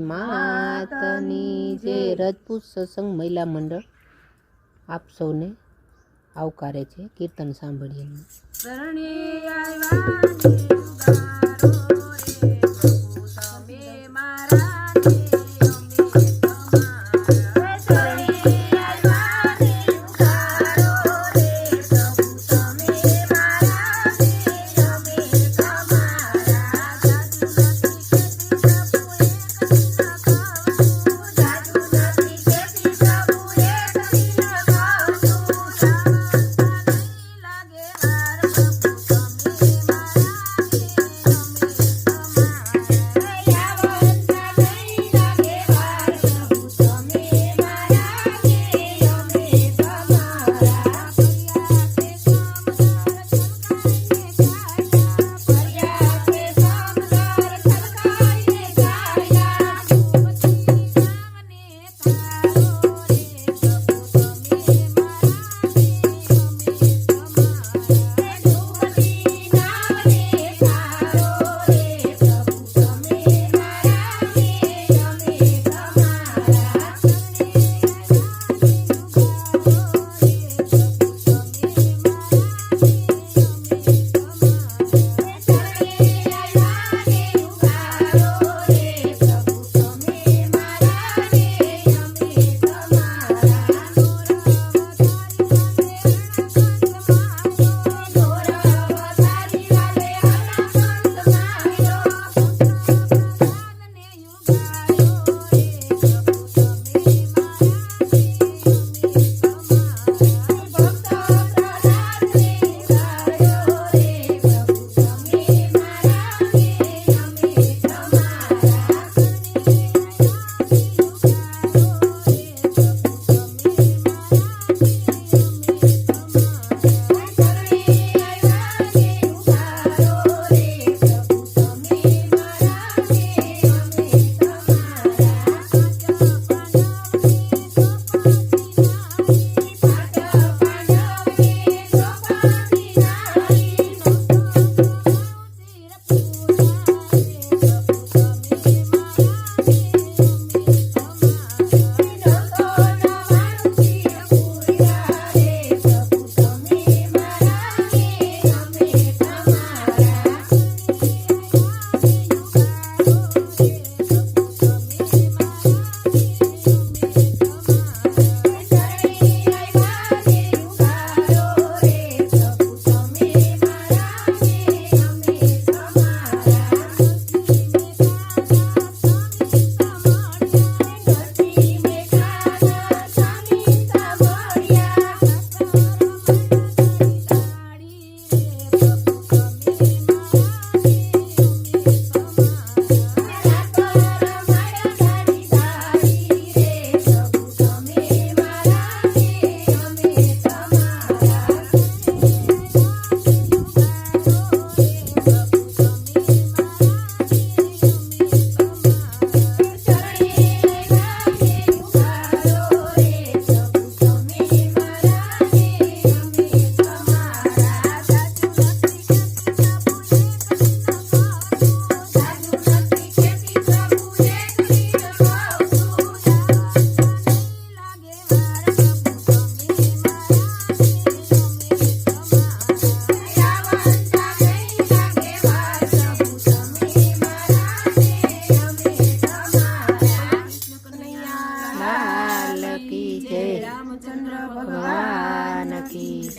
માતાની જે રજપૂત સત્સંગ મહિલા મંડળ આપ સૌને આવકારે છે. કીર્તન સાંભળીએ. શરણે આવ્યા